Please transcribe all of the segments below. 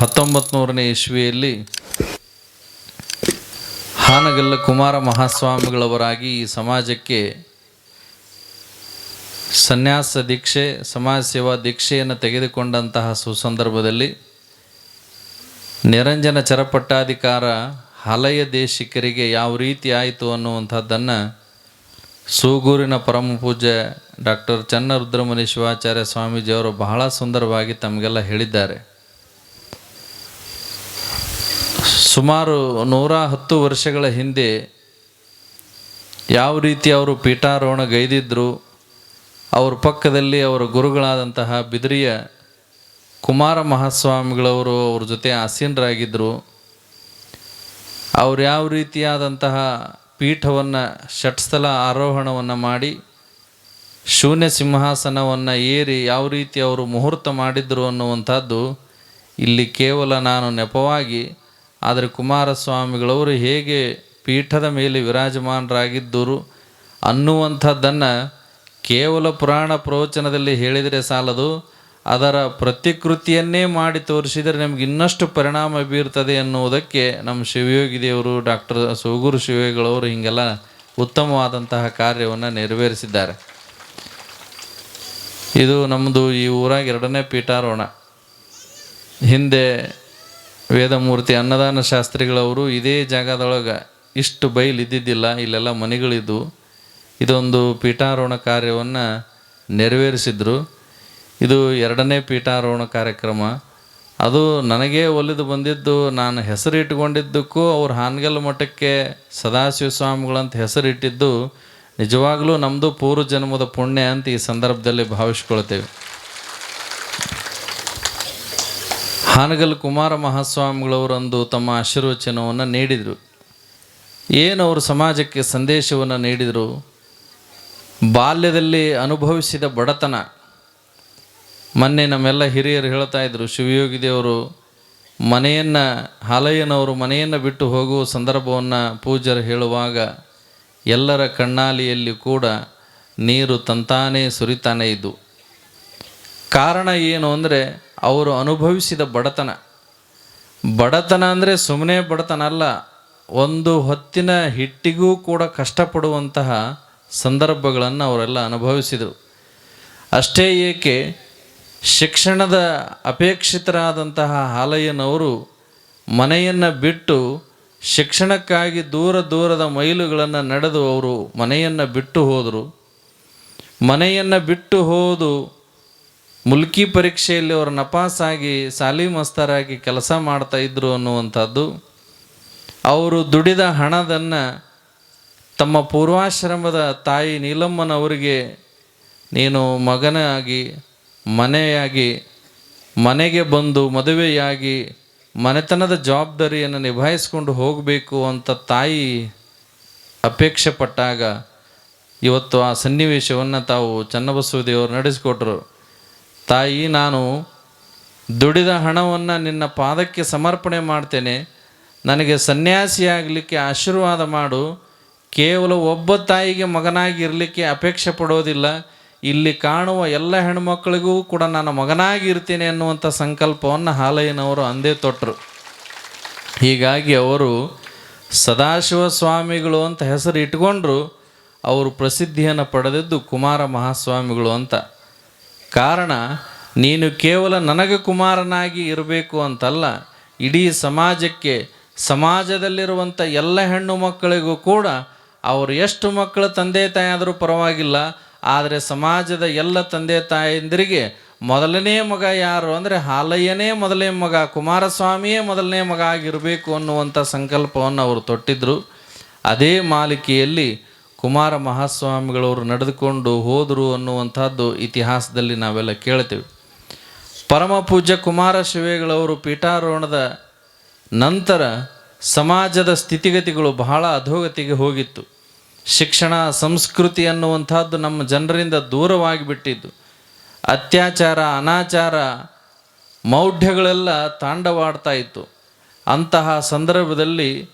ಹತ್ತೊಂಬತ್ತು ಇಸ್ವಿಯಲ್ಲಿ ಹಾನಗಲ್ಲ ಕುಮಾರ ಮಹಾಸ್ವಾಮಿಗಳವರಾಗಿ ಈ ಸಮಾಜಕ್ಕೆ ಸನ್ಯಾಸ ದೀಕ್ಷೆ, ಸಮಾಜ ಸೇವಾ ದೀಕ್ಷೆಯನ್ನು ತೆಗೆದುಕೊಂಡಂತಹ ಸುಸಂದರ್ಭದಲ್ಲಿ ನಿರಂಜನ ಚರಪಟ್ಟಾಧಿಕಾರ ಹಲಯ ದೇಶಿಕರಿಗೆ ಯಾವ ರೀತಿ ಆಯಿತು ಅನ್ನುವಂಥದ್ದನ್ನು ಸೂಗೂರಿನ ಪರಮ ಪೂಜ್ಯ ಡಾಕ್ಟರ್ ಚನ್ನರುದ್ರಮುನಿ ಶಿವಾಚಾರ್ಯ ಸ್ವಾಮೀಜಿಯವರು ಬಹಳ ಸುಂದರವಾಗಿ ತಮಗೆಲ್ಲ ಹೇಳಿದ್ದಾರೆ. ಸುಮಾರು ನೂರ ಹತ್ತು ವರ್ಷಗಳ ಹಿಂದೆ ಯಾವ ರೀತಿ ಅವರು ಪೀಠಾರೋಹಣ ಗೈದಿದ್ರು, ಅವ್ರ ಪಕ್ಕದಲ್ಲಿ ಅವರ ಗುರುಗಳಾದಂತಹ ಬಿದಿರಿಯ ಕುಮಾರ ಮಹಾಸ್ವಾಮಿಗಳವರು ಅವ್ರ ಜೊತೆ ಆಸೀನರಾಗಿದ್ದರು ಅವ್ರು ಯಾವ ರೀತಿಯಾದಂತಹ ಪೀಠವನ್ನು, ಷಟ್ಸ್ಥಲ ಆರೋಹಣವನ್ನು ಮಾಡಿ, ಶೂನ್ಯ ಸಿಂಹಾಸನವನ್ನು ಏರಿ ಯಾವ ರೀತಿ ಅವರು ಮುಹೂರ್ತ ಮಾಡಿದ್ರು ಅನ್ನುವಂಥದ್ದು ಇಲ್ಲಿ ಕೇವಲ ನಾನು ನೆಪವಾಗಿ ಆದರೆ ಕುಮಾರಸ್ವಾಮಿಗಳವರು ಹೇಗೆ ಪೀಠದ ಮೇಲೆ ವಿರಾಜಮಾನರಾಗಿದ್ದರು ಅನ್ನುವಂಥದ್ದನ್ನು ಕೇವಲ ಪುರಾಣ ಪ್ರವಚನದಲ್ಲಿ ಹೇಳಿದರೆ ಸಾಲದು. ಅದರ ಪ್ರತಿಕೃತಿಯನ್ನೇ ಮಾಡಿ ತೋರಿಸಿದರೆ ನಮ್ಗೆ ಇನ್ನಷ್ಟು ಪರಿಣಾಮ ಬೀರ್ತದೆ ಎನ್ನುವುದಕ್ಕೆ ನಮ್ಮ ಶಿವಯೋಗಿ ದೇವರು ಡಾಕ್ಟರ್ ಸೋಗೂರು ಶಿವಯೋಗಿಗಳವರು ಹೀಗೆಲ್ಲ ಉತ್ತಮವಾದಂತಹ ಕಾರ್ಯವನ್ನು ನೆರವೇರಿಸಿದ್ದಾರೆ. ಇದು ನಮ್ಮದು ಈ ಊರಾಗ ಎರಡನೇ ಪೀಠಾರೋಹಣ. ಹಿಂದೆ ವೇದಮೂರ್ತಿ ಅನ್ನದಾನ ಶಾಸ್ತ್ರಿಗಳವರು ಇದೇ ಜಾಗದೊಳಗೆ ಇಷ್ಟು ಬೈಲು ಇದ್ದಿದ್ದಿಲ್ಲ ಇಲ್ಲೆಲ್ಲ ಮನೆಗಳಿದ್ವು. ಇದೊಂದು ಪೀಠಾರೋಹಣ ಕಾರ್ಯವನ್ನು ನೆರವೇರಿಸಿದ್ರು. ಇದು ಎರಡನೇ ಪೀಠಾರೋಹಣ ಕಾರ್ಯಕ್ರಮ. ಅದು ನನಗೇ ಒಲಿದು ಬಂದಿದ್ದು, ನಾನು ಹೆಸರು ಇಟ್ಟುಕೊಂಡಿದ್ದಕ್ಕೂ ಅವ್ರು ಹಾನಗಲ್ ಮಠಕ್ಕೆ ಸದಾಶಿವ ಸ್ವಾಮಿಗಳಂತ ಹೆಸರಿಟ್ಟಿದ್ದು, ನಿಜವಾಗಲೂ ನಮ್ಮದು ಪೂರ್ವ ಜನ್ಮದ ಪುಣ್ಯ ಅಂತ ಈ ಸಂದರ್ಭದಲ್ಲಿ ಭಾವಿಸ್ಕೊಳ್ತೇವೆ. ಹಾನಗಲ್ ಕುಮಾರ ಮಹಾಸ್ವಾಮಿಗಳವರಂದು ತಮ್ಮ ಆಶೀರ್ವಚನವನ್ನು ನೀಡಿದರು. ಏನು ಅವರು ಸಮಾಜಕ್ಕೆ ಸಂದೇಶವನ್ನು ನೀಡಿದರು? ಬಾಲ್ಯದಲ್ಲಿ ಅನುಭವಿಸಿದ ಬಡತನ. ಮೊನ್ನೆ ನಮ್ಮೆಲ್ಲ ಹಿರಿಯರು ಹೇಳ್ತಾ ಇದ್ದರು ಶಿವಯೋಗಿ ದೇವರು ಮನೆಯನ್ನು, ಹಾಲಯ್ಯನವರು ಮನೆಯನ್ನು ಬಿಟ್ಟು ಹೋಗುವ ಸಂದರ್ಭವನ್ನು ಪೂಜರು ಹೇಳುವಾಗ, ಎಲ್ಲರ ಕಣ್ಣಾಲಿಯಲ್ಲಿ ಕೂಡ ನೀರು ತಂತಾನೇ ಸುರಿತಾನೇ ಇದ್ದು. ಕಾರಣ ಏನು ಅಂದರೆ ಅವರು ಅನುಭವಿಸಿದ ಬಡತನ. ಬಡತನ ಅಂದರೆ ಸುಮ್ಮನೆ ಬಡತನ ಅಲ್ಲ, ಒಂದು ಹೊತ್ತಿನ ಹಿಟ್ಟಿಗೂ ಕೂಡ ಕಷ್ಟಪಡುವಂತಹ ಸಂದರ್ಭಗಳನ್ನು ಅವರೆಲ್ಲ ಅನುಭವಿಸಿದರು. ಅಷ್ಟೇ ಏಕೆ, ಶಿಕ್ಷಣದ ಅಪೇಕ್ಷಿತರಾದಂತಹ ಹಾಲಯ್ಯನವರು ಮನೆಯನ್ನು ಬಿಟ್ಟು ಶಿಕ್ಷಣಕ್ಕಾಗಿ ದೂರ ದೂರದ ಮೈಲುಗಳನ್ನು ನಡೆದು ಅವರು ಮನೆಯನ್ನು ಬಿಟ್ಟು ಹೋದರು. ಮನೆಯನ್ನು ಬಿಟ್ಟು ಹೋದು ಮುಲ್ಕಿ ಪರೀಕ್ಷೆಯಲ್ಲಿ ಅವರು ನಪಾಸಾಗಿ ಸಾಲಿ ಮಸ್ತರಾಗಿ ಕೆಲಸ ಮಾಡ್ತಾ ಇದ್ರು ಅನ್ನುವಂಥದ್ದು, ಅವರು ದುಡಿದ ಹಣದನ್ನು ತಮ್ಮ ಪೂರ್ವಾಶ್ರಮದ ತಾಯಿ ನೀಲಮ್ಮನವರಿಗೆ ನೀನು ಮಗನಾಗಿ, ಮನೆಯಾಗಿ, ಮನೆಗೆ ಬಂದು ಮದುವೆಯಾಗಿ, ಮನೆತನದ ಜವಾಬ್ದಾರಿಯನ್ನು ನಿಭಾಯಿಸ್ಕೊಂಡು ಹೋಗಬೇಕು ಅಂತ ತಾಯಿ ಅಪೇಕ್ಷೆ ಪಟ್ಟಾಗ ಇವತ್ತು ಆ ಸನ್ನಿವೇಶವನ್ನು ತಾವು ಚನ್ನಬಸವ ದೇವರು ನಡೆಸಿಕೊಟ್ರು. ತಾಯಿ, ನಾನು ದುಡಿದ ಹಣವನ್ನು ನಿನ್ನ ಪಾದಕ್ಕೆ ಸಮರ್ಪಣೆ ಮಾಡ್ತೇನೆ. ನನಗೆ ಸನ್ಯಾಸಿಯಾಗಲಿಕ್ಕೆ ಆಶೀರ್ವಾದ ಮಾಡು. ಕೇವಲ ಒಬ್ಬ ತಾಯಿಗೆ ಮಗನಾಗಿ ಇರಲಿಕ್ಕೆ ಅಪೇಕ್ಷೆ ಪಡೋದಿಲ್ಲ. ಇಲ್ಲಿ ಕಾಣುವ ಎಲ್ಲ ಹೆಣ್ಮಕ್ಳಿಗೂ ಕೂಡ ನಾನು ಮಗನಾಗಿ ಇರ್ತೀನಿ ಅನ್ನುವಂಥ ಸಂಕಲ್ಪವನ್ನು ಹಾಲಯ್ಯನವರು ಅಂದೇ ತೊಟ್ಟರು ಹೀಗಾಗಿ ಅವರು ಸದಾಶಿವ ಸ್ವಾಮಿಗಳು ಅಂತ ಹೆಸರು ಇಟ್ಕೊಂಡ್ರು. ಅವರು ಪ್ರಸಿದ್ಧಿಯನ್ನು ಪಡೆದಿದ್ದು ಕುಮಾರ ಮಹಾಸ್ವಾಮಿಗಳು ಅಂತ. ಕಾರಣ, ನೀನು ಕೇವಲ ನನಗೆ ಕುಮಾರನಾಗಿ ಇರಬೇಕು ಅಂತಲ್ಲ, ಇಡೀ ಸಮಾಜಕ್ಕೆ ಸಮಾಜದಲ್ಲಿರುವಂಥ ಎಲ್ಲ ಹೆಣ್ಣು ಮಕ್ಕಳಿಗೂ ಕೂಡ ಅವರು ಎಷ್ಟು ಮಕ್ಕಳ ತಂದೆ ತಾಯಿಯಾದರೂ ಪರವಾಗಿಲ್ಲ, ಆದರೆ ಸಮಾಜದ ಎಲ್ಲ ತಂದೆ ತಾಯಂದಿರಿಗೆ ಮೊದಲನೇ ಮಗ ಯಾರು ಅಂದರೆ ಹಾಲಯ್ಯನೇ ಮೊದಲನೇ ಮಗ, ಕುಮಾರಸ್ವಾಮಿಯೇ ಮೊದಲನೇ ಮಗ ಆಗಿರಬೇಕು ಅನ್ನುವಂಥ ಸಂಕಲ್ಪವನ್ನು ಅವರು ತೊಟ್ಟಿದ್ದರು ಅದೇ ಮಾಲಿಕೆಯಲ್ಲಿ ಕುಮಾರ ಮಹಾಸ್ವಾಮಿಗಳವರು ನಡೆದುಕೊಂಡು ಹೋದರು ಅನ್ನುವಂಥದ್ದು ಇತಿಹಾಸದಲ್ಲಿ ನಾವೆಲ್ಲ ಕೇಳ್ತೇವೆ. ಪರಮ ಪೂಜ್ಯ ಕುಮಾರ ಶಿವೇಗಳವರು ಪೀಠಾರೋಹಣದ ನಂತರ ಸಮಾಜದ ಸ್ಥಿತಿಗತಿಗಳು ಬಹಳ ಅಧೋಗತಿಗೆ ಹೋಗಿತ್ತು. ಶಿಕ್ಷಣ, ಸಂಸ್ಕೃತಿ ಅನ್ನುವಂಥದ್ದು ನಮ್ಮ ಜನರಿಂದ ದೂರವಾಗಿ ಬಿಟ್ಟಿದ್ದು ಅತ್ಯಾಚಾರ, ಅನಾಚಾರ, ಮೌಢ್ಯಗಳೆಲ್ಲ ತಾಂಡವಾಡ್ತಾ ಇತ್ತು. ಅಂತಹ ಸಂದರ್ಭದಲ್ಲಿ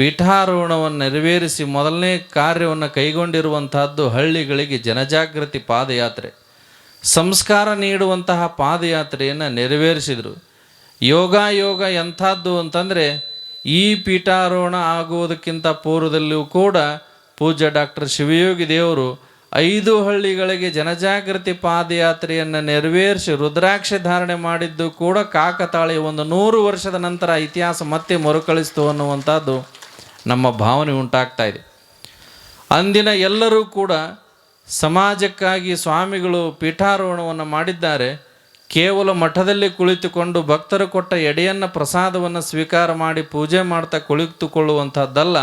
ಪೀಠಾರೋಹಣವನ್ನು ನೆರವೇರಿಸಿ ಮೊದಲನೇ ಕಾರ್ಯವನ್ನು ಕೈಗೊಂಡಿರುವಂತಹದ್ದು ಹಳ್ಳಿಗಳಿಗೆ ಜನಜಾಗೃತಿ ಪಾದಯಾತ್ರೆ. ಸಂಸ್ಕಾರ ನೀಡುವಂತಹ ಪಾದಯಾತ್ರೆಯನ್ನು ನೆರವೇರಿಸಿದರು. ಯೋಗ ಯೋಗ ಎಂಥದ್ದು ಅಂತಂದರೆ ಈ ಪೀಠಾರೋಹಣ ಆಗುವುದಕ್ಕಿಂತ ಪೂರ್ವದಲ್ಲಿಯೂ ಕೂಡ ಪೂಜ್ಯ ಡಾಕ್ಟರ್ ಶಿವಯೋಗಿ ದೇವರು ಐದು ಹಳ್ಳಿಗಳಿಗೆ ಜನಜಾಗೃತಿ ಪಾದಯಾತ್ರೆಯನ್ನು ನೆರವೇರಿಸಿ ರುದ್ರಾಕ್ಷಿ ಧಾರಣೆ ಮಾಡಿದ್ದು ಕೂಡ ಕಾಕತಾಳಿ ಒಂದು ನೂರು ವರ್ಷದ ನಂತರ ಇತಿಹಾಸ ಮತ್ತೆ ಮರುಕಳಿಸ್ತು ಅನ್ನುವಂಥದ್ದು ನಮ್ಮ ಭಾವನೆ ಉಂಟಾಗ್ತಾ ಇದೆ. ಅಂದಿನ ಎಲ್ಲರೂ ಕೂಡ ಸಮಾಜಕ್ಕಾಗಿ ಸ್ವಾಮಿಗಳು ಪೀಠಾರೋಹಣವನ್ನು ಮಾಡಿದ್ದಾರೆ. ಕೇವಲ ಮಠದಲ್ಲಿ ಕುಳಿತುಕೊಂಡು ಭಕ್ತರು ಕೊಟ್ಟ ಎಡೆಯನ್ನು ಪ್ರಸಾದವನ್ನು ಸ್ವೀಕಾರ ಮಾಡಿ ಪೂಜೆ ಮಾಡ್ತಾ ಕುಳಿತುಕೊಳ್ಳುವಂಥದ್ದಲ್ಲ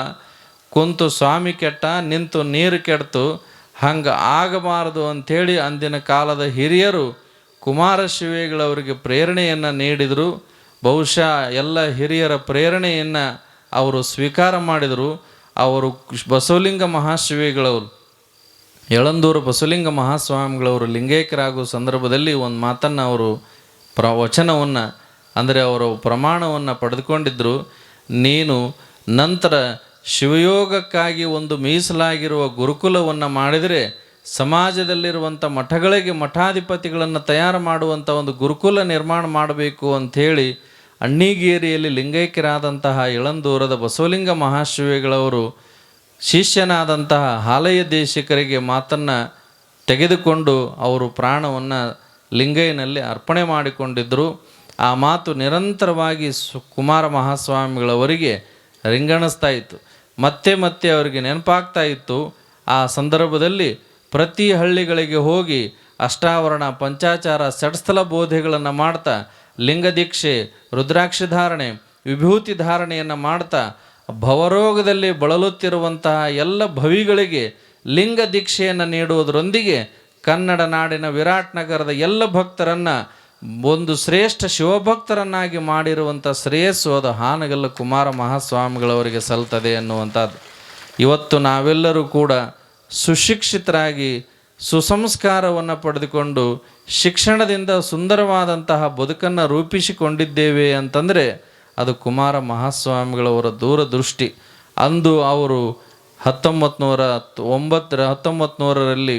ಕುಂತು ಸ್ವಾಮಿ ಕೆಟ್ಟ, ನಿಂತು ನೀರು ಕೆಡ್ತು, ಹಂಗೆ ಆಗಬಾರದು ಅಂಥೇಳಿ ಅಂದಿನ ಕಾಲದ ಹಿರಿಯರು ಕುಮಾರಶಿವೇಗಳವರಿಗೆ ಪ್ರೇರಣೆಯನ್ನು ನೀಡಿದರು. ಬಹುಶಃ ಎಲ್ಲ ಹಿರಿಯರ ಪ್ರೇರಣೆಯನ್ನು ಅವರು ಸ್ವೀಕಾರ ಮಾಡಿದರು. ಅವರು ಬಸವಲಿಂಗ ಮಹಾಶಿವಿಗಳವರು, ಯಳಂದೂರು ಬಸವಲಿಂಗ ಮಹಾಸ್ವಾಮಿಗಳವರು ಲಿಂಗೈಕ್ಯರಾಗುವ ಸಂದರ್ಭದಲ್ಲಿ ಒಂದು ಮಾತನ್ನು ಅವರು ಪ್ರ, ವಚನವನ್ನು, ಅಂದರೆ ಅವರು ಪ್ರಮಾಣವನ್ನು ಪಡೆದುಕೊಂಡಿದ್ದರು ನೀನು ನಂತರ ಶಿವಯೋಗಕ್ಕಾಗಿ ಒಂದು ಮೀಸಲಾಗಿರುವ ಗುರುಕುಲವನ್ನು ಮಾಡಿದರೆ ಸಮಾಜದಲ್ಲಿರುವಂಥ ಮಠಗಳಿಗೆ ಮಠಾಧಿಪತಿಗಳನ್ನು ತಯಾರು ಮಾಡುವಂಥ ಒಂದು ಗುರುಕುಲ ನಿರ್ಮಾಣ ಮಾಡಬೇಕು ಅಂಥೇಳಿ ಅಣ್ಣಿಗೇರಿಯಲ್ಲಿ ಲಿಂಗೈಕ್ಯರಾದಂತಹ ಇಳಂದೂರದ ಬಸವಲಿಂಗ ಮಹಾಶಿವೆಗಳವರು ಶಿಷ್ಯನಾದಂತಹ ಹಾಲಯ್ಯ ದೇಶಿಕರಿಗೆ ಮಾತನ್ನು ತೆಗೆದುಕೊಂಡು ಅವರು ಪ್ರಾಣವನ್ನು ಲಿಂಗೈನಲ್ಲಿ ಅರ್ಪಣೆ ಮಾಡಿಕೊಂಡಿದ್ದರು. ಆ ಮಾತು ನಿರಂತರವಾಗಿ ಸು, ಕುಮಾರ ಮಹಾಸ್ವಾಮಿಗಳವರಿಗೆ ರಿಂಗಣಿಸ್ತಾ ಇತ್ತು. ಮತ್ತೆ ಮತ್ತೆ ಅವರಿಗೆ ನೆನಪಾಗ್ತಾ ಇತ್ತು. ಆ ಸಂದರ್ಭದಲ್ಲಿ ಪ್ರತಿ ಹಳ್ಳಿಗಳಿಗೆ ಹೋಗಿ ಅಷ್ಟಾವರಣ, ಪಂಚಾಚಾರ ಷಡ್ಸ್ಥಲ ಬೋಧೆಗಳನ್ನು ಮಾಡ್ತಾ ಲಿಂಗ ದೀಕ್ಷೆ ರುದ್ರಾಕ್ಷಿ ಧಾರಣೆ, ವಿಭೂತಿ ಧಾರಣೆಯನ್ನು ಮಾಡ್ತಾ ಭವರೋಗದಲ್ಲಿ ಬಳಲುತ್ತಿರುವಂತಹ ಎಲ್ಲ ಭವಿಗಳಿಗೆ ಲಿಂಗ ದೀಕ್ಷೆಯನ್ನು ನೀಡುವುದರೊಂದಿಗೆ ಕನ್ನಡ ನಾಡಿನ ವಿರಾಟ್ ನಗರದ ಎಲ್ಲ ಭಕ್ತರನ್ನು ಒಂದು ಶ್ರೇಷ್ಠ ಶಿವಭಕ್ತರನ್ನಾಗಿ ಮಾಡಿರುವಂಥ ಶ್ರೇಯಸ್ಸು ಅದು ಹಾನಗಲ್ಲ ಕುಮಾರ ಮಹಾಸ್ವಾಮಿಗಳವರಿಗೆ ಸಲ್ತದೆ ಅನ್ನುವಂಥದ್ದು. ಇವತ್ತು ನಾವೆಲ್ಲರೂ ಕೂಡ ಸುಶಿಕ್ಷಿತರಾಗಿ ಸುಸಂಸ್ಕಾರವನ್ನು ಪಡೆದುಕೊಂಡು ಶಿಕ್ಷಣದಿಂದ ಸುಂದರವಾದಂತಹ ಬದುಕನ್ನು ರೂಪಿಸಿಕೊಂಡಿದ್ದೇವೆ ಅಂತಂದರೆ ಅದು ಕುಮಾರ ಮಹಾಸ್ವಾಮಿಗಳವರ ದೂರದೃಷ್ಟಿ. ಅಂದು ಅವರು ಹತ್ತೊಂಬತ್ತು ನೂರ ಒಂಬತ್ತರ ಹತ್ತೊಂಬತ್ತು ನೂರರಲ್ಲಿ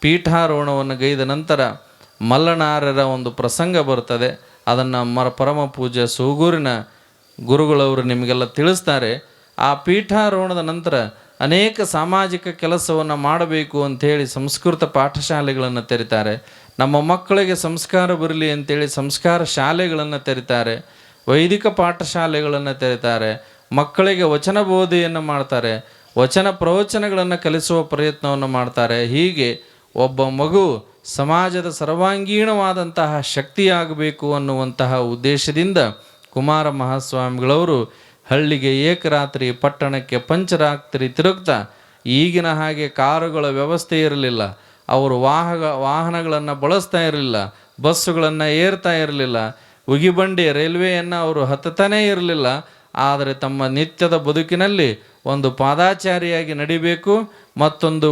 ಪೀಠಾರೋಹಣವನ್ನು ಗೈದ ನಂತರ ಮಲ್ಲನಾರರ ಒಂದು ಪ್ರಸಂಗ ಬರ್ತದೆ ಅದನ್ನು ಮರ ಪರಮ ಪೂಜೆ ಸೂಗೂರಿನ ಗುರುಗಳವರು ನಿಮಗೆಲ್ಲ ತಿಳಿಸ್ತಾರೆ. ಆ ಪೀಠಾರೋಹಣದ ನಂತರ ಅನೇಕ ಸಾಮಾಜಿಕ ಕೆಲಸವನ್ನು ಮಾಡಬೇಕು ಅಂಥೇಳಿ ಸಂಸ್ಕೃತ ಪಾಠಶಾಲೆಗಳನ್ನು ತೆರಿತಾರೆ. ನಮ್ಮ ಮಕ್ಕಳಿಗೆ ಸಂಸ್ಕಾರ ಬರಲಿ ಅಂತೇಳಿ ಸಂಸ್ಕಾರ ಶಾಲೆಗಳನ್ನು ತೆರಿತಾರೆ. ವೈದಿಕ ಪಾಠಶಾಲೆಗಳನ್ನು ತೆರೀತಾರೆ. ಮಕ್ಕಳಿಗೆ ವಚನ ಬೋಧೆಯನ್ನು ಮಾಡ್ತಾರೆ. ವಚನ ಪ್ರವಚನಗಳನ್ನು ಕಲಿಸುವ ಪ್ರಯತ್ನವನ್ನು ಮಾಡ್ತಾರೆ. ಹೀಗೆ ಒಬ್ಬ ಮಗು ಸಮಾಜದ ಸರ್ವಾಂಗೀಣವಾದಂತಹ ಶಕ್ತಿಯಾಗಬೇಕು ಅನ್ನುವಂತಹ ಉದ್ದೇಶದಿಂದ ಕುಮಾರ ಮಹಾಸ್ವಾಮಿಗಳವರು ಹಳ್ಳಿಗೆ ಏಕರಾತ್ರಿ ಪಟ್ಟಣಕ್ಕೆ ಪಂಚರಾತ್ರಿ ತಿರುಗ್ತಾ ಈಗಿನ ಹಾಗೆ ಕಾರುಗಳ ವ್ಯವಸ್ಥೆ ಇರಲಿಲ್ಲ. ಅವರು ವಾಹನ ವಾಹನಗಳನ್ನು ಬಳಸ್ತಾ ಇರಲಿಲ್ಲ. ಬಸ್ಸುಗಳನ್ನು ಏರ್ತಾ ಇರಲಿಲ್ಲ. ಉಗಿಬಂಡಿ ರೈಲ್ವೆಯನ್ನು ಅವರು ಹತ್ತತಾನೇ ಇರಲಿಲ್ಲ. ಆದರೆ ತಮ್ಮ ನಿತ್ಯದ ಬದುಕಿನಲ್ಲಿ ಒಂದು ಪಾದಾಚಾರಿಯಾಗಿ ನಡಿಬೇಕು. ಮತ್ತೊಂದು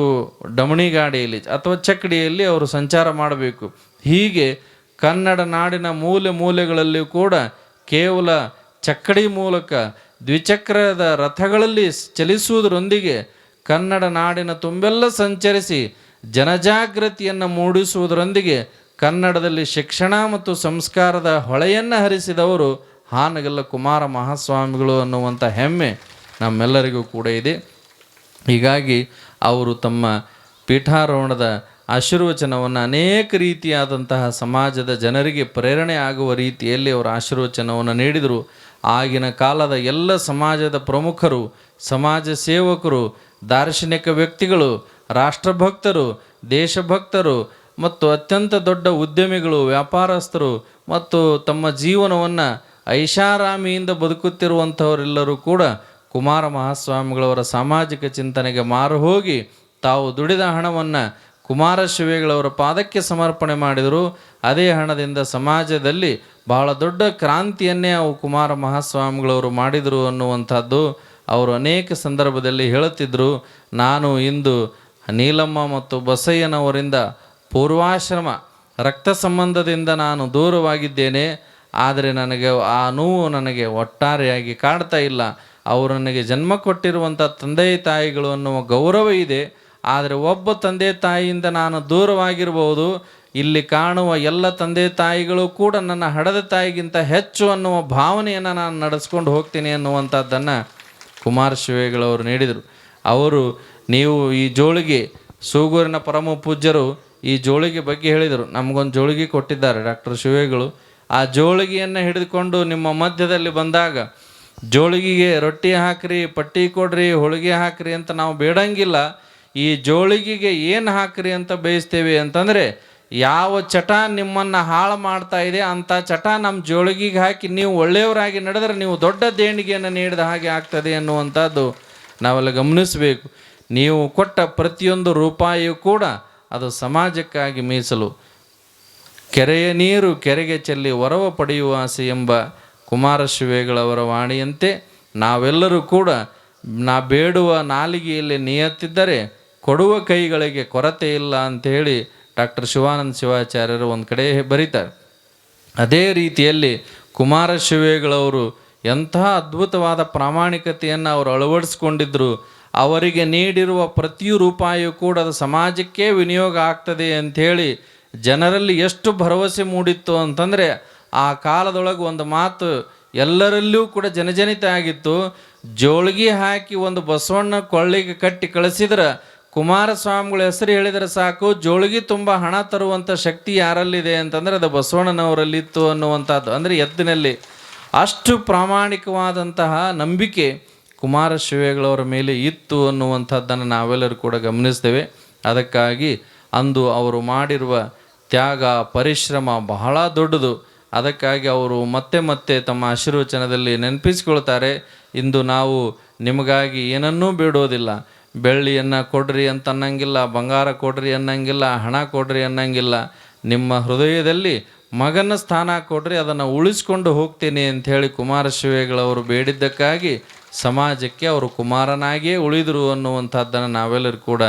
ಡಮಣಿ ಗಾಡಿಯಲ್ಲಿ ಅಥವಾ ಚಕ್ಕಡಿಯಲ್ಲಿ ಅವರು ಸಂಚಾರ ಮಾಡಬೇಕು. ಹೀಗೆ ಕನ್ನಡ ನಾಡಿನ ಮೂಲೆ ಮೂಲೆಗಳಲ್ಲಿಯೂ ಕೂಡ ಕೇವಲ ಚಕ್ಕಡಿ ಮೂಲಕ ದ್ವಿಚಕ್ರದ ರಥಗಳಲ್ಲಿ ಚಲಿಸುವುದರೊಂದಿಗೆ ಕನ್ನಡ ನಾಡಿನ ತುಂಬೆಲ್ಲ ಸಂಚರಿಸಿ ಜನಜಾಗೃತಿಯನ್ನು ಮೂಡಿಸುವುದರೊಂದಿಗೆ ಕನ್ನಡದಲ್ಲಿ ಶಿಕ್ಷಣ ಮತ್ತು ಸಂಸ್ಕಾರದ ಹೊಳೆಯನ್ನು ಹರಿಸಿದವರು ಹಾನಗಲ್ಲ ಕುಮಾರ ಮಹಾಸ್ವಾಮಿಗಳು ಅನ್ನುವಂಥ ಹೆಮ್ಮೆ ನಮ್ಮೆಲ್ಲರಿಗೂ ಕೂಡ ಇದೆ. ಹೀಗಾಗಿ ಅವರು ತಮ್ಮ ಪೀಠಾರೋಹಣದ ಆಶೀರ್ವಚನವನ್ನು ಅನೇಕ ರೀತಿಯಾದಂತಹ ಸಮಾಜದ ಜನರಿಗೆ ಪ್ರೇರಣೆ ಆಗುವ ರೀತಿಯಲ್ಲಿ ಅವರು ಆಶೀರ್ವಚನವನ್ನು ನೀಡಿದರು. ಆಗಿನ ಕಾಲದ ಎಲ್ಲ ಸಮಾಜದ ಪ್ರಮುಖರು, ಸಮಾಜ ಸೇವಕರು, ದಾರ್ಶನಿಕ ವ್ಯಕ್ತಿಗಳು, ರಾಷ್ಟ್ರಭಕ್ತರು, ದೇಶಭಕ್ತರು ಮತ್ತು ಅತ್ಯಂತ ದೊಡ್ಡ ಉದ್ಯಮಿಗಳು, ವ್ಯಾಪಾರಸ್ಥರು ಮತ್ತು ತಮ್ಮ ಜೀವನವನ್ನು ಐಷಾರಾಮಿಯಿಂದ ಬದುಕುತ್ತಿರುವಂಥವರೆಲ್ಲರೂ ಕೂಡ ಕುಮಾರ ಮಹಾಸ್ವಾಮಿಗಳವರ ಸಾಮಾಜಿಕ ಚಿಂತನೆಗೆ ಮಾರು ಹೋಗಿ ತಾವು ದುಡಿದ ಹಣವನ್ನು ಕುಮಾರ ಶಿವೇಗಳವರ ಪಾದಕ್ಕೆ ಸಮರ್ಪಣೆ ಮಾಡಿದರು ಅದೇ ಹಣದಿಂದ ಸಮಾಜದಲ್ಲಿ ಬಹಳ ದೊಡ್ಡ ಕ್ರಾಂತಿಯನ್ನೇ ಅವು ಕುಮಾರ ಮಹಾಸ್ವಾಮಿಗಳವರು ಮಾಡಿದರು ಅನ್ನುವಂಥದ್ದು ಅವರು ಅನೇಕ ಸಂದರ್ಭದಲ್ಲಿ ಹೇಳುತ್ತಿದ್ದರು ನಾನು ಇಂದು ನೀಲಮ್ಮ ಮತ್ತು ಬಸಯ್ಯನವರಿಂದ ಪೂರ್ವಾಶ್ರಮ, ರಕ್ತ ಸಂಬಂಧದಿಂದ ನಾನು ದೂರವಾಗಿದ್ದೇನೆ. ಆದರೆ ನನಗೆ ಆ ನೋವು ನನಗೆ ಒಟ್ಟಾರೆಯಾಗಿ ಕಾಡ್ತಾ ಇಲ್ಲ. ಅವರು ನನಗೆ ಜನ್ಮ ಕೊಟ್ಟಿರುವಂಥ ತಂದೆ ತಾಯಿಗಳು ಅನ್ನುವ ಗೌರವ ಇದೆ. ಆದರೆ ಒಬ್ಬ ತಂದೆ ತಾಯಿಯಿಂದ ನಾನು ದೂರವಾಗಿರ್ಬೋದು ಇಲ್ಲಿ ಕಾಣುವ ಎಲ್ಲ ತಂದೆ ತಾಯಿಗಳು ಕೂಡ ನನ್ನ ಹಡದ ತಾಯಿಗಿಂತ ಹೆಚ್ಚು ಅನ್ನುವ ಭಾವನೆಯನ್ನು ನಾನು ನಡೆಸ್ಕೊಂಡು ಹೋಗ್ತೀನಿ ಅನ್ನುವಂಥದ್ದನ್ನು ಕುಮಾರ ಶಿವೇಗಳವರು ನೀಡಿದರು. ಅವರು ನೀವು ಈ ಜೋಳಿಗೆ, ಸೂಗೂರಿನ ಪರಮ ಪೂಜ್ಯರು ಈ ಜೋಳಿಗೆ ಬಗ್ಗೆ ಹೇಳಿದರು. ನಮಗೊಂದು ಜೋಳಿಗೆ ಕೊಟ್ಟಿದ್ದಾರೆ ಡಾಕ್ಟರ್ ಶಿವೇಗಳು. ಆ ಜೋಳಿಗೆಯನ್ನು ಹಿಡಿದುಕೊಂಡು ನಿಮ್ಮ ಮಧ್ಯದಲ್ಲಿ ಬಂದಾಗ, ಜೋಳಿಗೆಗೆ ರೊಟ್ಟಿ ಹಾಕ್ರಿ, ಪಟ್ಟಿ ಕೊಡ್ರಿ, ಹೋಳಿಗೆ ಹಾಕ್ರಿ ಅಂತ ನಾವು ಬೇಡಂಗಿಲ್ಲ. ಈ ಜೋಳಿಗೆಗೆ ಏನು ಹಾಕ್ರಿ ಅಂತ ಬಯಸ್ತೇವೆ ಅಂತಂದರೆ, ಯಾವ ಚಟ ನಿಮ್ಮನ್ನು ಹಾಳು ಮಾಡ್ತಾ ಇದೆ ಅಂಥ ಚಟ ನಮ್ಮ ಜೋಳಿಗೆಗೆ ಹಾಕಿ ನೀವು ಒಳ್ಳೆಯವರಾಗಿ ನಡೆದ್ರೆ ನೀವು ದೊಡ್ಡ ದೇಣಿಗೆಯನ್ನು ನೀಡಿದ ಹಾಗೆ ಆಗ್ತದೆ ಅನ್ನುವಂಥದ್ದು ನಾವೆಲ್ಲ ಗಮನಿಸಬೇಕು. ನೀವು ಕೊಟ್ಟ ಪ್ರತಿಯೊಂದು ರೂಪಾಯಿಯೂ ಕೂಡ ಅದು ಸಮಾಜಕ್ಕಾಗಿ ಮೀಸಲು. ಕೆರೆಯ ನೀರು ಕೆರೆಗೆ ಚೆಲ್ಲಿ ವರವ ಪಡೆಯುವ ಆಸೆ ಎಂಬ ಕುಮಾರಶಿವೇಗಳವರ ವಾಣಿಯಂತೆ ನಾವೆಲ್ಲರೂ ಕೂಡ ನಾ ಬೇಡುವ ನಾಲಿಗೆಯಲ್ಲಿ ನಿಯತ್ತಿದ್ದರೆ ಕೊಡುವ ಕೈಗಳಿಗೆ ಕೊರತೆ ಇಲ್ಲ ಅಂಥೇಳಿ ಡಾಕ್ಟರ್ ಶಿವಾನಂದ ಶಿವಾಚಾರ್ಯರು ಒಂದು ಕಡೆ ಬರೀತಾರೆ. ಅದೇ ರೀತಿಯಲ್ಲಿ ಕುಮಾರಶಿವೇಗಳವರು ಎಂತಹ ಅದ್ಭುತವಾದ ಪ್ರಾಮಾಣಿಕತೆಯನ್ನು ಅವರು ಅಳವಡಿಸ್ಕೊಂಡಿದ್ದರು ಅವರಿಗೆ ನೀಡಿರುವ ಪ್ರತಿ ರೂಪಾಯಿಯೂ ಕೂಡ ಅದು ಸಮಾಜಕ್ಕೆ ವಿನಿಯೋಗ ಆಗ್ತದೆ ಅಂಥೇಳಿ ಜನರಲ್ಲಿ ಎಷ್ಟು ಭರವಸೆ ಮೂಡಿತ್ತು ಅಂತಂದರೆ ಆ ಕಾಲದೊಳಗೆ ಒಂದು ಮಾತು ಎಲ್ಲರಲ್ಲೂ ಕೂಡ ಜನಜನಿತ ಆಗಿತ್ತು, ಜೋಳಿಗೆ ಹಾಕಿ ಒಂದು ಬಸವಣ್ಣ ಕೊಳ್ಳಿಗೆ ಕಟ್ಟಿ ಕಳಿಸಿದ್ರೆ ಕುಮಾರಸ್ವಾಮಿಗಳ ಹೆಸರು ಹೇಳಿದರೆ ಸಾಕು, ಜೋಳಿಗೆ ತುಂಬ ಹಣ ತರುವಂಥ ಶಕ್ತಿ ಯಾರಲ್ಲಿದೆ ಅಂತಂದರೆ ಅದು ಬಸವಣ್ಣನವರಲ್ಲಿತ್ತು ಅನ್ನುವಂಥದ್ದು. ಅಂದರೆ ಎದ್ದಿನಲ್ಲಿ ಅಷ್ಟು ಪ್ರಾಮಾಣಿಕವಾದಂತಹ ನಂಬಿಕೆ ಕುಮಾರಶಿವೆಗಳವರ ಮೇಲೆ ಇತ್ತು ಅನ್ನುವಂಥದ್ದನ್ನು ನಾವೆಲ್ಲರೂ ಕೂಡ ಗಮನಿಸ್ತೇವೆ. ಅದಕ್ಕಾಗಿ ಅಂದು ಅವರು ಮಾಡಿರುವ ತ್ಯಾಗ, ಪರಿಶ್ರಮ ಬಹಳ ದೊಡ್ಡದು. ಅದಕ್ಕಾಗಿ ಅವರು ಮತ್ತೆ ಮತ್ತೆ ತಮ್ಮ ಆಶೀರ್ವಚನದಲ್ಲಿ ನೆನಪಿಸಿಕೊಳ್ತಾರೆ. ಇಂದು ನಾವು ನಿಮಗಾಗಿ ಏನನ್ನೂ ಬೇಡೋದಿಲ್ಲ. ಬೆಳ್ಳಿಯನ್ನು ಕೊಡ್ರಿ ಅಂತ ಅನ್ನಂಗಿಲ್ಲ ಬಂಗಾರ ಕೊಡ್ರಿ ಅನ್ನಂಗಿಲ್ಲ, ಹಣ ಕೊಡ್ರಿ ಅನ್ನಂಗಿಲ್ಲ, ನಿಮ್ಮ ಹೃದಯದಲ್ಲಿ ಮಗನ ಸ್ಥಾನ ಕೊಡ್ರಿ, ಅದನ್ನು ಉಳಿಸ್ಕೊಂಡು ಹೋಗ್ತೀನಿ ಅಂಥೇಳಿ ಕುಮಾರಶಿವೆಗಳವರು ಬೇಡಿದ್ದಕ್ಕಾಗಿ ಸಮಾಜಕ್ಕೆ ಅವರು ಕುಮಾರನಾಗಿಯೇ ಉಳಿದರು ಅನ್ನುವಂಥದ್ದನ್ನು ನಾವೆಲ್ಲರೂ ಕೂಡ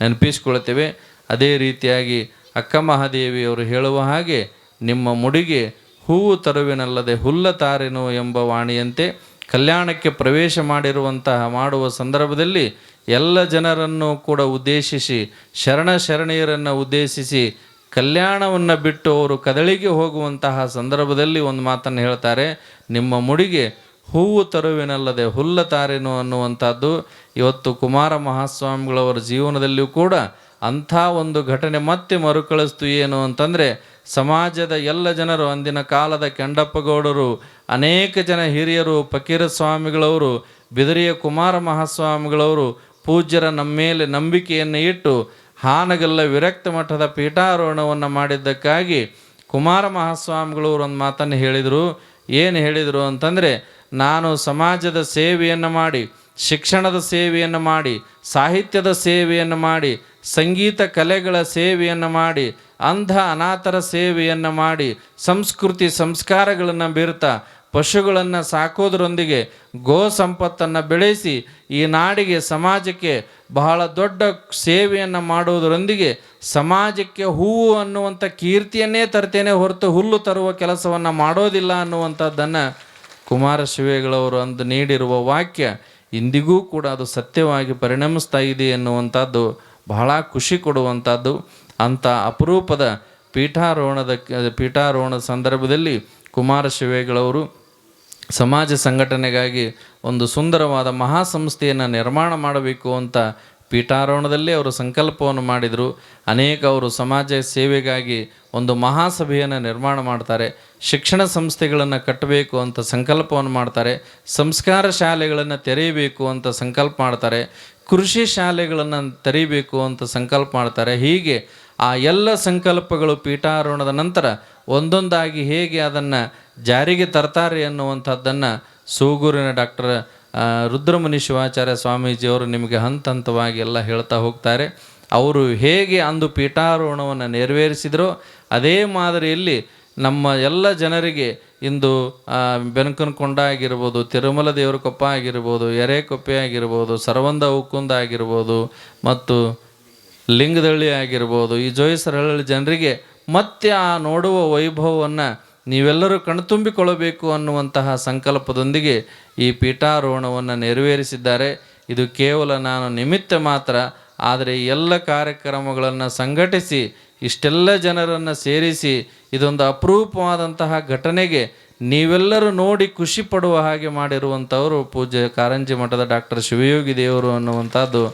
ನೆನಪಿಸ್ಕೊಳ್ತೇವೆ. ಅದೇ ರೀತಿಯಾಗಿ ಅಕ್ಕ ಮಹಾದೇವಿಯವರು ಹೇಳುವ ಹಾಗೆ, ನಿಮ್ಮ ಮುಡಿಗೆ ಹೂವು ತರುವಿನಲ್ಲದೆ ಹುಲ್ಲ ತಾರೆನು ಎಂಬ ವಾಣಿಯಂತೆ ಕಲ್ಯಾಣಕ್ಕೆ ಪ್ರವೇಶ ಮಾಡಿರುವಂತಹ, ಮಾಡುವ ಸಂದರ್ಭದಲ್ಲಿ ಎಲ್ಲ ಜನರನ್ನು ಕೂಡ ಉದ್ದೇಶಿಸಿ, ಶರಣ ಶರಣೆಯರನ್ನು ಉದ್ದೇಶಿಸಿ, ಕಲ್ಯಾಣವನ್ನು ಬಿಟ್ಟು ಅವರು ಕದಳಿಗೆ ಹೋಗುವಂತಹ ಸಂದರ್ಭದಲ್ಲಿ ಒಂದು ಮಾತನ್ನು ಹೇಳ್ತಾರೆ, ನಿಮ್ಮ ಮುಡಿಗೆ ಹೂವು ತರುವಿನಲ್ಲದೆ ಹುಲ್ಲ ತಾರೇನು ಅನ್ನುವಂಥದ್ದು. ಇವತ್ತು ಕುಮಾರ ಮಹಾಸ್ವಾಮಿಗಳವರ ಜೀವನದಲ್ಲಿಯೂ ಕೂಡ ಅಂಥ ಒಂದು ಘಟನೆ ಮತ್ತೆ ಮರುಕಳಿಸ್ತು ಏನು ಅಂತಂದರೆ, ಸಮಾಜದ ಎಲ್ಲ ಜನರು ಅಂದಿನ ಕಾಲದ ಕೆಂಡಪ್ಪಗೌಡರು, ಅನೇಕ ಜನ ಹಿರಿಯರು ಫಕೀರ ಸ್ವಾಮಿಗಳವರು ಬಿದರಿಯ ಕುಮಾರ ಮಹಾಸ್ವಾಮಿಗಳವರು ಪೂಜ್ಯರ ನಮ್ಮ ಮೇಲೆ ನಂಬಿಕೆಯನ್ನು ಇಟ್ಟು ಹಾನಗಲ್ಲ ವಿರಕ್ತ ಮಠದ ಪೀಠಾರೋಹಣವನ್ನು ಮಾಡಿದ್ದಕ್ಕಾಗಿ ಕುಮಾರ ಮಹಾಸ್ವಾಮಿಗಳು ಒಂದು ಮಾತನ್ನು ಹೇಳಿದರು. ಏನು ಹೇಳಿದರು ಅಂತಂದರೆ, ನಾನು ಸಮಾಜದ ಸೇವೆಯನ್ನು ಮಾಡಿ, ಶಿಕ್ಷಣದ ಸೇವೆಯನ್ನು ಮಾಡಿ, ಸಾಹಿತ್ಯದ ಸೇವೆಯನ್ನು ಮಾಡಿ, ಸಂಗೀತ ಕಲೆಗಳ ಸೇವೆಯನ್ನು ಮಾಡಿ, ಅಂಧ ಅನಾಥರ ಸೇವೆಯನ್ನು ಮಾಡಿ, ಸಂಸ್ಕೃತಿ ಸಂಸ್ಕಾರಗಳನ್ನು ಬೀರ್ತಾ ಪಶುಗಳನ್ನು ಸಾಕೋದರೊಂದಿಗೆ ಗೋ ಸಂಪತ್ತನ್ನು ಬೆಳೆಸಿ ಈ ನಾಡಿಗೆ ಸಮಾಜಕ್ಕೆ ಬಹಳ ದೊಡ್ಡ ಸೇವೆಯನ್ನು ಮಾಡುವುದರೊಂದಿಗೆ ಸಮಾಜಕ್ಕೆ ಹೂವು ಅನ್ನುವಂಥ ಕೀರ್ತಿಯನ್ನೇ ತರ್ತೇನೆ ಹೊರತು ಹುಲ್ಲು ತರುವ ಕೆಲಸವನ್ನು ಮಾಡೋದಿಲ್ಲ ಅನ್ನುವಂಥದ್ದನ್ನು ಕುಮಾರ ಶಿವೇಗಳವರು ಅಂದು ನೀಡಿರುವ ವಾಕ್ಯ, ಇಂದಿಗೂ ಕೂಡ ಅದು ಸತ್ಯವಾಗಿ ಪರಿಣಮಿಸ್ತಾ ಇದೆ ಎನ್ನುವಂಥದ್ದು ಬಹಳ ಖುಷಿ ಕೊಡುವಂಥದ್ದು. ಅಂಥ ಅಪರೂಪದ ಪೀಠಾರೋಹಣದ ಪೀಠಾರೋಹಣದ ಸಂದರ್ಭದಲ್ಲಿ ಕುಮಾರ ಶಿವೇಗಳವರು ಸಮಾಜ ಸಂಘಟನೆಗಾಗಿ ಒಂದು ಸುಂದರವಾದ ಮಹಾಸಂಸ್ಥೆಯನ್ನು ನಿರ್ಮಾಣ ಮಾಡಬೇಕು ಅಂತ ಪೀಠಾರೋಹಣದಲ್ಲಿ ಅವರು ಸಂಕಲ್ಪವನ್ನು ಮಾಡಿದರು. ಅನೇಕ ಅವರು ಸಮಾಜ ಸೇವೆಗಾಗಿ ಒಂದು ಮಹಾಸಭೆಯನ್ನು ನಿರ್ಮಾಣ ಮಾಡ್ತಾರೆ. ಶಿಕ್ಷಣ ಸಂಸ್ಥೆಗಳನ್ನು ಕಟ್ಟಬೇಕು ಅಂತ ಸಂಕಲ್ಪವನ್ನು ಮಾಡ್ತಾರೆ. ಸಂಸ್ಕಾರ ಶಾಲೆಗಳನ್ನು ತೆರೆಯಬೇಕು ಅಂತ ಸಂಕಲ್ಪ ಮಾಡ್ತಾರೆ. ಕೃಷಿ ಶಾಲೆಗಳನ್ನು ತೆರೀಬೇಕು ಅಂತ ಸಂಕಲ್ಪ ಮಾಡ್ತಾರೆ. ಹೀಗೆ ಆ ಎಲ್ಲ ಸಂಕಲ್ಪಗಳು ಪೀಠಾರೋಹಣದ ನಂತರ ಒಂದೊಂದಾಗಿ ಹೇಗೆ ಅದನ್ನು ಜಾರಿಗೆ ತರ್ತಾರೆ ಅನ್ನುವಂಥದ್ದನ್ನು ಸೂಗೂರಿನ ಡಾಕ್ಟರ್ ರುದ್ರಮುನಿ ಶಿವಾಚಾರ್ಯ ಸ್ವಾಮೀಜಿಯವರು ನಿಮಗೆ ಹಂತ ಹಂತವಾಗಿ ಎಲ್ಲ ಹೇಳ್ತಾ ಹೋಗ್ತಾರೆ. ಅವರು ಹೇಗೆ ಅಂದು ಪೀಠಾರೋಹಣವನ್ನು ನೆರವೇರಿಸಿದರೋ ಅದೇ ಮಾದರಿಯಲ್ಲಿ ನಮ್ಮ ಎಲ್ಲ ಜನರಿಗೆ ಇಂದು ಬೆನಕನಕೊಂಡ ಆಗಿರ್ಬೋದು, ತಿರುಮಲ ದೇವರ ಕೊಪ್ಪ ಆಗಿರ್ಬೋದು ಎರೆಕೊಪ್ಪೆ ಆಗಿರ್ಬೋದು, ಸರ್ವಂದ ಉಕ್ಕುಂದ ಆಗಿರ್ಬೋದು ಮತ್ತು ಲಿಂಗದಳ್ಳಿ ಆಗಿರ್ಬೋದು, ಈ ಜೋಯಿಸರಹಳ್ಳಿ ಜನರಿಗೆ ಮತ್ತೆ ಆ ನೋಡುವ ವೈಭವವನ್ನು ನೀವೆಲ್ಲರೂ ಕಣ್ತುಂಬಿಕೊಳ್ಳಬೇಕು ಅನ್ನುವಂತಹ ಸಂಕಲ್ಪದೊಂದಿಗೆ ಈ ಪೀಠಾರೋಹಣವನ್ನು ನೆರವೇರಿಸಿದ್ದಾರೆ. ಇದು ಕೇವಲ ನಾನು ನಿಮಿತ್ತ ಮಾತ್ರ, ಆದರೆ ಎಲ್ಲ ಕಾರ್ಯಕ್ರಮಗಳನ್ನು ಸಂಘಟಿಸಿ, ಇಷ್ಟೆಲ್ಲ ಜನರನ್ನು ಸೇರಿಸಿ, ಇದೊಂದು ಅಪರೂಪವಾದಂತಹ ಘಟನೆಗೆ ನೀವೆಲ್ಲರೂ ನೋಡಿ ಖುಷಿ ಪಡುವ ಹಾಗೆ ಮಾಡಿರುವಂಥವರು ಪೂಜ್ಯ ಕಾರಂಜಿ ಮಠದ ಡಾಕ್ಟರ್ ಶಿವಯೋಗಿ ದೇವರು ಅನ್ನುವಂಥದ್ದು.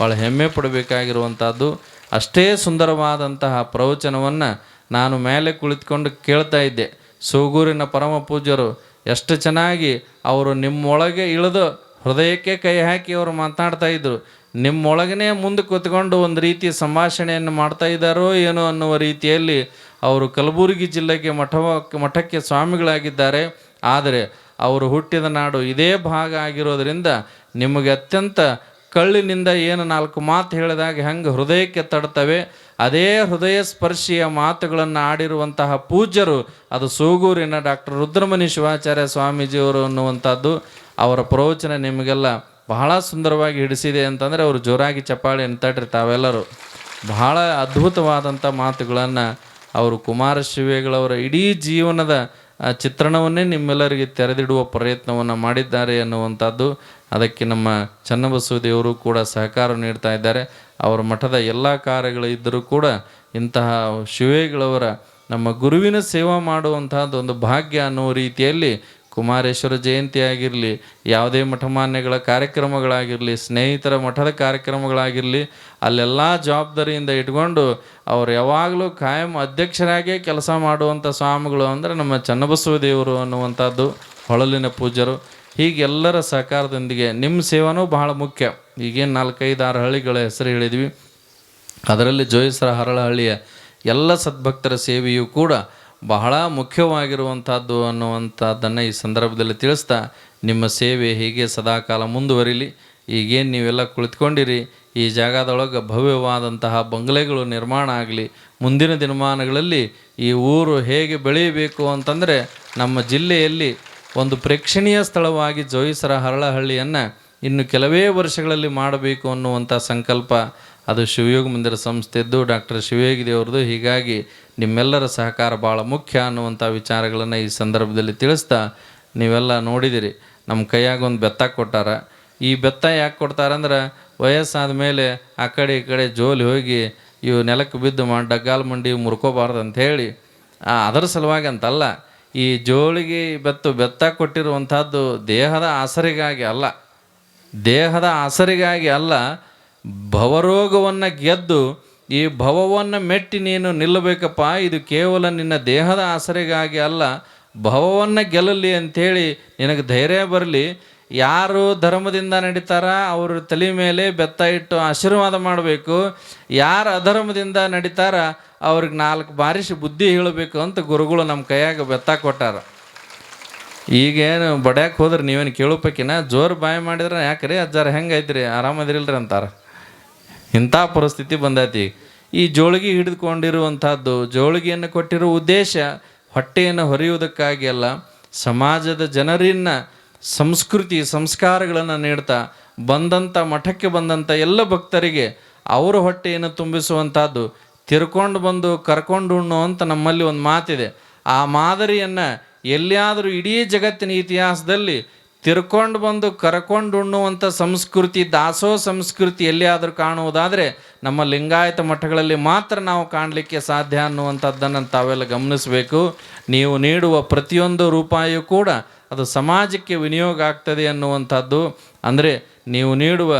ಭಾಳ ಹೆಮ್ಮೆ ಪಡಬೇಕಾಗಿರುವಂಥದ್ದು ಅಷ್ಟೇ ಸುಂದರವಾದಂತಹ ಪ್ರವಚನವನ್ನು ನಾನು ಮೇಲೆ ಕುಳಿತುಕೊಂಡು ಕೇಳ್ತಾ ಇದ್ದೆ. ಸೂಗೂರಿನ ಪರಮ ಪೂಜ್ಯರು ಎಷ್ಟು ಚೆನ್ನಾಗಿ ಅವರು ನಿಮ್ಮೊಳಗೆ ಇಳಿದು ಹೃದಯಕ್ಕೆ ಕೈ ಹಾಕಿ ಅವರು ಮಾತನಾಡ್ತಾ ಇದ್ದರು ನಿಮ್ಮೊಳಗನೇ ಮುಂದೆ ಕೂತ್ಕೊಂಡು ಒಂದು ರೀತಿ ಸಂಭಾಷಣೆಯನ್ನು ಮಾಡ್ತಾ ಇದ್ದಾರೋ ಏನೋ ಅನ್ನುವ ರೀತಿಯಲ್ಲಿ ಅವರು ಕಲಬುರಗಿ ಜಿಲ್ಲೆಗೆ ಮಠ ಮಠಕ್ಕೆ ಸ್ವಾಮಿಗಳಾಗಿದ್ದಾರೆ. ಆದರೆ ಅವರು ಹುಟ್ಟಿದ ನಾಡು ಇದೇ ಭಾಗ ಆಗಿರೋದರಿಂದ ನಿಮಗೆ ಅತ್ಯಂತ ಕಳ್ಳಿನಿಂದ ಏನು ನಾಲ್ಕು ಮಾತು ಹೇಳಿದಾಗ ಹೆಂಗೆ ಹೃದಯಕ್ಕೆ ತಡ್ತವೆ? ಅದೇ ಹೃದಯ ಸ್ಪರ್ಶಿಯ ಮಾತುಗಳನ್ನು ಆಡಿರುವಂತಹ ಪೂಜ್ಯರು, ಅದು ಸೂಗೂರಿನ ಡಾಕ್ಟರ್ ರುದ್ರಮುನಿ ಶಿವಾಚಾರ್ಯ ಸ್ವಾಮೀಜಿಯವರು ಅನ್ನುವಂಥದ್ದು ಅವರ ಪ್ರವಚನ ನಿಮಗೆಲ್ಲ ಬಹಳ ಸುಂದರವಾಗಿ ಹಿಡಿಸಿದೆ ಅಂತಂದರೆ ಅವರು ಜೋರಾಗಿ ಚಪ್ಪಾಳೆ ತಟ್ರಿ ತಾವೆಲ್ಲರೂ. ಬಹಳ ಅದ್ಭುತವಾದಂಥ ಮಾತುಗಳನ್ನು ಅವರು ಕುಮಾರ ಶಿವೇಗಳವರ ಇಡೀ ಜೀವನದ ಆ ಚಿತ್ರಣವನ್ನೇ ನಿಮ್ಮೆಲ್ಲರಿಗೆ ತೆರೆದಿಡುವ ಪ್ರಯತ್ನವನ್ನು ಮಾಡಿದ್ದಾರೆ ಎನ್ನುವಂಥದ್ದು ಅದಕ್ಕೆ ನಮ್ಮ ಚನ್ನಬಸವ ದೇವರು ಕೂಡ ಸಹಕಾರ ನೀಡ್ತಾ ಇದ್ದಾರೆ. ಅವರ ಮಠದ ಎಲ್ಲ ಕಾರ್ಯಗಳು ಇದ್ದರೂ ಕೂಡ ಇಂತಹ ಶಿವೇಗಳವರ ನಮ್ಮ ಗುರುವಿನ ಸೇವಾ ಮಾಡುವಂತಹದ್ದು ಒಂದು ಭಾಗ್ಯ ಅನ್ನುವ ರೀತಿಯಲ್ಲಿ ಕುಮಾರೇಶ್ವರ ಜಯಂತಿ ಆಗಿರಲಿ ಯಾವುದೇ ಮಠಮಾನ್ಯಗಳ ಕಾರ್ಯಕ್ರಮಗಳಾಗಿರಲಿ, ಸ್ನೇಹಿತರ ಮಠದ ಕಾರ್ಯಕ್ರಮಗಳಾಗಿರಲಿ, ಅಲ್ಲೆಲ್ಲ ಜವಾಬ್ದಾರಿಯಿಂದ ಇಟ್ಕೊಂಡು ಅವ್ರು ಯಾವಾಗಲೂ ಕಾಯಂ ಅಧ್ಯಕ್ಷರಾಗೇ ಕೆಲಸ ಮಾಡುವಂಥ ಸ್ವಾಮಿಗಳು ಅಂದರೆ ನಮ್ಮ ಚನ್ನಬಸವ ದೇವರು ಅನ್ನುವಂಥದ್ದು ಹೊಳಲಿನ ಪೂಜರು ಹೀಗೆಲ್ಲರ ಸಹಕಾರದೊಂದಿಗೆ ನಿಮ್ಮ ಸೇವಾನೂ ಬಹಳ ಮುಖ್ಯ. ಈಗೇನು ನಾಲ್ಕೈದು ಆರು ಹಳ್ಳಿಗಳ ಹೆಸರು ಹೇಳಿದ್ವಿ. ಅದರಲ್ಲಿ ಜೋಯಿಸರ ಹರಳಹಳ್ಳಿಯ ಎಲ್ಲ ಸದ್ಭಕ್ತರ ಸೇವೆಯೂ ಕೂಡ ಬಹಳ ಮುಖ್ಯವಾಗಿರುವಂಥದ್ದು ಅನ್ನುವಂಥದ್ದನ್ನು ಈ ಸಂದರ್ಭದಲ್ಲಿ ತಿಳಿಸ್ತಾ, ನಿಮ್ಮ ಸೇವೆ ಹೀಗೆ ಸದಾಕಾಲ ಮುಂದುವರಿಲಿ. ಈಗೇನು ನೀವೆಲ್ಲ ಕುಳಿತುಕೊಂಡಿರಿ. ಈ ಜಾಗದೊಳಗೆ ಭವ್ಯವಾದಂತಹ ಬಂಗಲೆಗಳು ನಿರ್ಮಾಣ ಆಗಲಿ. ಮುಂದಿನ ದಿನಮಾನಗಳಲ್ಲಿ ಈ ಊರು ಹೇಗೆ ಬೆಳೆಯಬೇಕು ಅಂತಂದರೆ, ನಮ್ಮ ಜಿಲ್ಲೆಯಲ್ಲಿ ಒಂದು ಪ್ರೇಕ್ಷಣೀಯ ಸ್ಥಳವಾಗಿ ಜೋಯಿಸರ ಹರಳಹಳ್ಳಿಯನ್ನು ಇನ್ನು ಕೆಲವೇ ವರ್ಷಗಳಲ್ಲಿ ಮಾಡಬೇಕು ಅನ್ನುವಂಥ ಸಂಕಲ್ಪ ಅದು ಶಿವಯೋಗ ಮಂದಿರ ಸಂಸ್ಥೆದ್ದು ಡಾಕ್ಟರ್ ಶಿವಯೋಗಿ ದೇವ್ರದ್ದು ಹೀಗಾಗಿ ನಿಮ್ಮೆಲ್ಲರ ಸಹಕಾರ ಭಾಳ ಮುಖ್ಯ ಅನ್ನುವಂಥ ವಿಚಾರಗಳನ್ನು ಈ ಸಂದರ್ಭದಲ್ಲಿ ತಿಳಿಸ್ತಾ ನೀವೆಲ್ಲ ನೋಡಿದಿರಿ. ನಮ್ಮ ಕೈಯಾಗ ಒಂದು ಬೆತ್ತ ಕೊಟ್ಟಾರ. ಈ ಬೆತ್ತ ಯಾಕೆ ಕೊಡ್ತಾರಂದ್ರೆ ವಯಸ್ಸಾದ ಮೇಲೆ ಆ ಕಡೆ ಈ ಕಡೆ ಜೋಲಿ ಹೋಗಿ ಇವು ನೆಲಕ್ಕೆ ಬಿದ್ದು ಮಾ ಡಗ್ಗಾಲು ಮಂಡಿ ಮುರ್ಕೋಬಾರ್ದು ಅಂತ ಹೇಳಿ ಅದರ ಸಲುವಾಗಿ ಅಂತಲ್ಲ, ಈ ಜೋಳಿಗೆ ಬೆತ್ತು ಬೆತ್ತ ಕೊಟ್ಟಿರುವಂಥದ್ದು ದೇಹದ ಆಸರಿಗಾಗಿ ಅಲ್ಲ. ದೇಹದ ಆಸರಿಗಾಗಿ ಅಲ್ಲ ಭವರೋಗವನ್ನು ಗೆದ್ದು ಈ ಭವವನ್ನು ಮೆಟ್ಟಿ ನೀನು ನಿಲ್ಲಬೇಕಪ್ಪ, ಇದು ಕೇವಲ ನಿನ್ನ ದೇಹದ ಆಸರೆಗಾಗಿ ಅಲ್ಲ, ಭವವನ್ನು ಗೆಲ್ಲಲಿ ಅಂಥೇಳಿ ನಿನಗೆ ಧೈರ್ಯ ಬರಲಿ. ಯಾರು ಧರ್ಮದಿಂದ ನಡೀತಾರ ಅವ್ರ ತಲೆ ಮೇಲೆ ಬೆತ್ತ ಇಟ್ಟು ಆಶೀರ್ವಾದ ಮಾಡಬೇಕು. ಯಾರು ಅಧರ್ಮದಿಂದ ನಡೀತಾರ ಅವ್ರಿಗೆ ನಾಲ್ಕು ಬಾರಿಸಿ ಬುದ್ಧಿ ಹೇಳಬೇಕು ಅಂತ ಗುರುಗಳು ನಮ್ಮ ಕೈಯಾಗ ಬೆತ್ತ ಕೊಟ್ಟಾರ. ಈಗೇನು ಬಡ್ಯಾಕೆ ಹೋದ್ರೆ ನೀವೇನು ಕೇಳೋಪಕ್ಕಿನ? ಜೋರು ಬಾಯಿ ಮಾಡಿದ್ರೆ ಯಾಕ್ರಿ ಅಜ್ಜಾರ ಹೆಂಗೈತ್ರಿ? ಆರಾಮದಿರಿಲ್ರಿ ಅಂತಾರೆ. ಇಂಥ ಪರಿಸ್ಥಿತಿ ಬಂದೈತಿ. ಈ ಜೋಳಿಗೆ ಹಿಡಿದುಕೊಂಡಿರುವಂಥದ್ದು, ಜೋಳಿಗೆಯನ್ನು ಕೊಟ್ಟಿರೋ ಉದ್ದೇಶ ಹೊಟ್ಟೆಯನ್ನು ಹೊರೆಯುವುದಕ್ಕಾಗಿ ಅಲ್ಲ, ಸಮಾಜದ ಜನರನ್ನ ಸಂಸ್ಕೃತಿ, ಸಂಸ್ಕಾರಗಳನ್ನು ನೀಡ್ತಾ, ಬಂದಂಥ ಮಠಕ್ಕೆ ಬಂದಂಥ ಎಲ್ಲ ಭಕ್ತರಿಗೆ ಅವರ ಹೊಟ್ಟೆಯನ್ನು ತುಂಬಿಸುವಂಥದ್ದು, ತಿರ್ಕೊಂಡು ಬಂದು ಕರ್ಕೊಂಡು ಉಣ್ಣು ಅಂತ ನಮ್ಮಲ್ಲಿ ಒಂದು ಮಾತಿದೆ. ಆ ಮಾದರಿಯನ್ನು ಎಲ್ಲಿಯಾದರೂ ಇಡೀ ಜಗತ್ತಿನ ಇತಿಹಾಸದಲ್ಲಿ ತಿರ್ಕೊಂಡು ಬಂದು ಕರ್ಕೊಂಡು ಉಣ್ಣುವಂಥ ಸಂಸ್ಕೃತಿ, ದಾಸೋ ಸಂಸ್ಕೃತಿ ಎಲ್ಲಿಯಾದರೂ ಕಾಣುವುದಾದರೆ ನಮ್ಮ ಲಿಂಗಾಯತ ಮಠಗಳಲ್ಲಿ ಮಾತ್ರ ನಾವು ಕಾಣಲಿಕ್ಕೆ ಸಾಧ್ಯ ಅನ್ನುವಂಥದ್ದನ್ನು ತಾವೆಲ್ಲ ಗಮನಿಸಬೇಕು. ನೀವು ನೀಡುವ ಪ್ರತಿಯೊಂದು ರೂಪಾಯಿಯೂ ಕೂಡ ಅದು ಸಮಾಜಕ್ಕೆ ವಿನಿಯೋಗ ಆಗ್ತದೆ ಅನ್ನುವಂಥದ್ದು. ಅಂದರೆ ನೀವು ನೀಡುವ